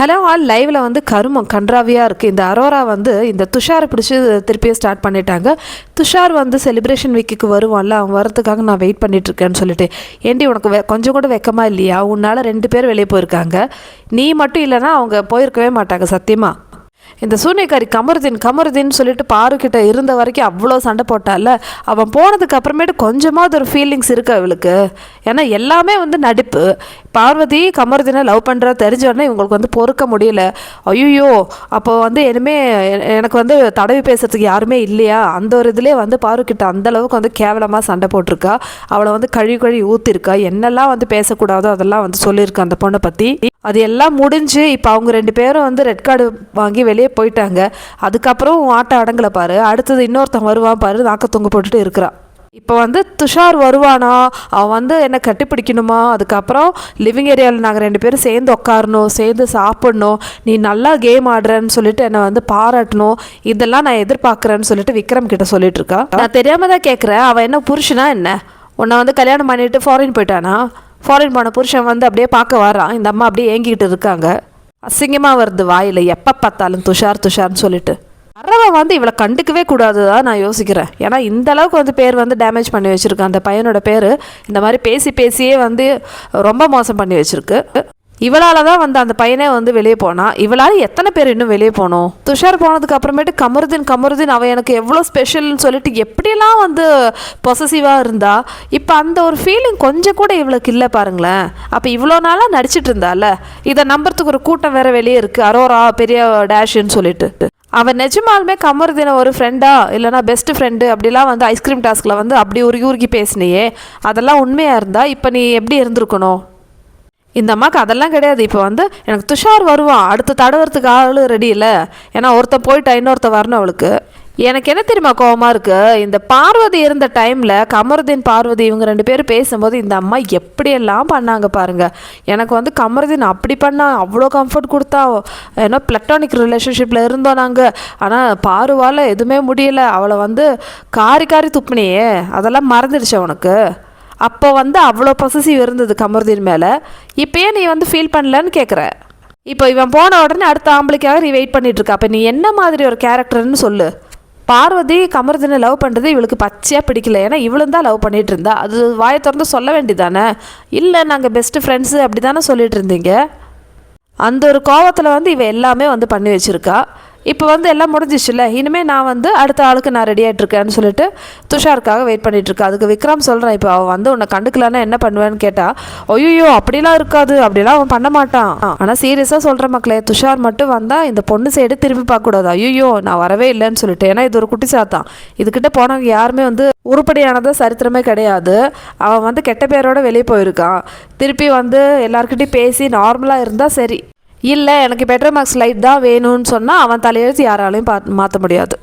Hello all லைவில் வந்து கருமம் கன்றாவியாக இருக்குது இந்த அரோரா வந்து இந்த துஷாரை பிடிச்சி திருப்பியும் ஸ்டார்ட் பண்ணிட்டாங்க. துஷார் வந்து செலிப்ரேஷன் வீக்குக்கு வருவான்ல அவன் வரத்துக்காக நான் வெயிட் பண்ணிகிட்ருக்கேன்னு சொல்லிட்டு. ஏண்டி உனக்கு வெ கொஞ்சம் கூட வெக்கமாக இல்லையா? உன்னால் ரெண்டு பேர் வெளியே போயிருக்காங்க. நீ மட்டும் இல்லைன்னா அவங்க போயிருக்கவே மாட்டாங்க சத்தியமாக இந்த சூனியக்காரி கமருதீன் கமருதீன் சொல்லிட்டு பாருக்கிட்ட இருந்த வரைக்கும் அவ்வளோ சண்டை போட்டால அவன் போனதுக்கு அப்புறமேட்டு கொஞ்சமாவது ஒரு ஃபீலிங்ஸ் இருக்கு அவளுக்கு. ஏன்னா எல்லாமே வந்து நடிப்பு. பார்வதி கமருதீனை லவ் பண்ணுறா தெரிஞ்ச உடனே இவங்களுக்கு வந்து பொறுக்க முடியல. ஐயோ அப்போ வந்து இனிமே எனக்கு வந்து தடவி பேசுறதுக்கு யாருமே இல்லையா? அந்த ஒரு இதுலேயே வந்து பாருக்கிட்ட அந்தளவுக்கு வந்து கேவலமாக சண்டை போட்டிருக்கா. அவளை வந்து கழுவி கழுவி ஊற்றிருக்கா என்னெல்லாம் வந்து பேசக்கூடாதோ அதெல்லாம் வந்து சொல்லியிருக்கா அந்த பொண்ணை பற்றி அது எல்லாம் முடிஞ்சு இப்போ அவங்க ரெண்டு பேரும் வந்து ரெட் கார்டு வாங்கி வெளியே போயிட்டாங்க. அதுக்கப்புறம் உன் அடங்கலை பாரு. அடுத்தது இன்னொருத்தன் வருவான் பாரு. நாக்க தொங்க போட்டுட்டு இருக்கிறான். இப்போ வந்து துஷார் வருவானா? அவன் வந்து என்னை கட்டிப்பிடிக்கணுமா? அதுக்கப்புறம் லிவிங் ஏரியாவில் நாங்கள் ரெண்டு பேரும் சேர்ந்து உட்காரணும் சேர்ந்து சாப்பிடணும். நீ நல்லா கேம் ஆடுறன்னு சொல்லிட்டு என்னை வந்து பாராட்டணும். இதெல்லாம் நான் எதிர்பார்க்குறேன்னு சொல்லிட்டு விக்ரம் கிட்ட சொல்லிட்டு இருக்கா. நான் தெரியாம தான் கேட்குறேன் அவன் என்ன புருஷனா என்ன? உன்னை வந்து கல்யாணம் பண்ணிட்டு ஃபாரின் போயிட்டானா? ஃபாரின் போன புருஷன் வந்து அப்படியே பார்க்க வரான் இந்த அம்மா அப்படியே ஏங்கிக்கிட்டு இருக்காங்க. அசிங்கமாக வருது வாயில். எப்போ பார்த்தாலும் துஷார் துஷார்னு சொல்லிட்டு. அறவன் வந்து இவளை கண்டுக்கவே கூடாது தான் நான் யோசிக்கிறேன். ஏன்னா இந்த அளவுக்கு வந்து பேர் வந்து டேமேஜ் பண்ணி வச்சிருக்கான் அந்த பையனோட பேர் இந்த மாதிரி பேசி பேசியே வந்து ரொம்ப மோசம் பண்ணி வச்சிருக்கு. இவளால தான் வந்து அந்த பையனே வந்து வெளியே போனான் இவளால எத்தனை பேர் இன்னும் வெளியே போனோம்? துஷார் போனதுக்கு அப்புறமேட்டு கமருதீன் கமருதீன் அவன் எனக்கு எவ்வளோ ஸ்பெஷல்னு சொல்லிட்டு எப்படிலாம் வந்து பொசசிவாக இருந்தா இப்போ அந்த ஒரு ஃபீலிங் கொஞ்சம் கூட இவளுக்கு இல்லை பாருங்களேன். அப்போ இவ்வளோ நாளாக நடிச்சிட்டு இருந்தால இதை நம்புறதுக்கு ஒரு கூட்டம் வேற வெளியே இருக்கு அரோரா பெரிய டேஷ்ன்னு சொல்லிட்டு. அவன் நிஜமாலுமே கமருதீனை ஒரு ஃப்ரெண்டா இல்லைனா பெஸ்ட் ஃப்ரெண்டு அப்படிலாம் வந்து ஐஸ்கிரீம் டாஸ்கில் வந்து அப்படி உருகி உருகி பேசினியே அதெல்லாம் உண்மையாக இருந்தால் இப்போ நீ எப்படி இருந்திருக்கணும்? இந்த அம்மாவுக்கு அதெல்லாம் கிடையாது. இப்போ வந்து எனக்கு துஷார் வருவான் அடுத்து தடவுறதுக்கு ஆள் ரெடி இல்லை. ஏன்னா ஒருத்தன் போயிட்டா இன்னொருத்தன் வரணும் அவளுக்கு. எனக்கு என்ன தெரியுமா கோபமாக இருக்குது இந்த பார்வதி இருந்த டைமில் கமருதீன் பார்வதி இவங்க ரெண்டு பேரும் பேசும்போது இந்த அம்மா எப்படியெல்லாம் பண்ணாங்க பாருங்கள் எனக்கு வந்து கமருதீன் அப்படி பண்ணா அவ்வளோ கம்ஃபர்ட் கொடுத்தா. ஏன்னா பிளட்டானிக் ரிலேஷன்ஷிப்பில் இருந்தோம் நாங்கள் ஆனால் பாருவால் எதுவுமே முடியல. அவளை வந்து காரி காரி துப்புனியே. அதெல்லாம் மறந்துடுச்சு உனக்கு அப்போ வந்து அவ்வளோ பொசசிவ் இருந்தது கமருதீன் மேலே. இப்போயே நீ வந்து ஃபீல் பண்ணலன்னு கேட்குற இப்போ இவன் போன உடனே அடுத்த ஆம்பளைக்காக நீ வெயிட் பண்ணிகிட்ருக்க அப்போ நீ என்ன மாதிரி ஒரு கேரக்டர்னு சொல்லு. பார்வதி கமருதீனை லவ் பண்ணுறது இவளுக்கு பச்சையாக பிடிக்கல. ஏன்னா இவளும் தான் லவ் பண்ணிகிட்டு இருந்தா. அது வாயை திறந்து சொல்ல வேண்டியதானே? இல்லை நாங்கள் பெஸ்ட்டு ஃப்ரெண்ட்ஸு அப்படி தானே சொல்லிகிட்டு இருந்தீங்க? அந்த ஒரு கோவத்தில் வந்து இவ எல்லாமே வந்து பண்ணி வச்சுருக்கா. இப்போ வந்து எல்லாம் முடிஞ்சிச்சுல்ல. இனிமேல் நான் வந்து அடுத்த ஆளுக்கு நான் ரெடி ஆகிட்டுருக்கேன்னு சொல்லிட்டு துஷாருக்காக வெயிட் பண்ணிகிட்ருக்கேன் அதுக்கு விக்ரம் சொல்கிறேன் இப்போ அவன் வந்து உன்னை கண்டுக்கலன்னா என்ன பண்ணுவேன்னு கேட்டால் ஒய்யோ அப்படிலாம் இருக்காது. அப்படிலாம் அவன் பண்ண மாட்டான். ஆனால் சீரியஸாக சொல்கிற மக்களே துஷார் மட்டும் வந்தால் இந்த பொண்ணு சைடு திரும்பி பார்க்கக்கூடாது ஐயோ நான் வரவே இல்லைன்னு சொல்லிட்டு ஏன்னா இது ஒரு குட்டி சாத்தான். இதுக்கிட்ட போனவங்க யாருமே வந்து உருப்படியானதாக சரித்திரமே கிடையாது. அவன் வந்து கெட்ட பேரோட வெளியே போயிருக்கான். திருப்பி வந்து எல்லாருக்கிட்டையும் பேசி நார்மலாக இருந்தால் சரி. இல்லை எனக்கு பெட்டர் மார்க்ஸ் லைட் தான் வேணும்னு சொன்னால் அவன் தலையெழுத்து யாராலையும் பார்த்து மாற்ற முடியாது.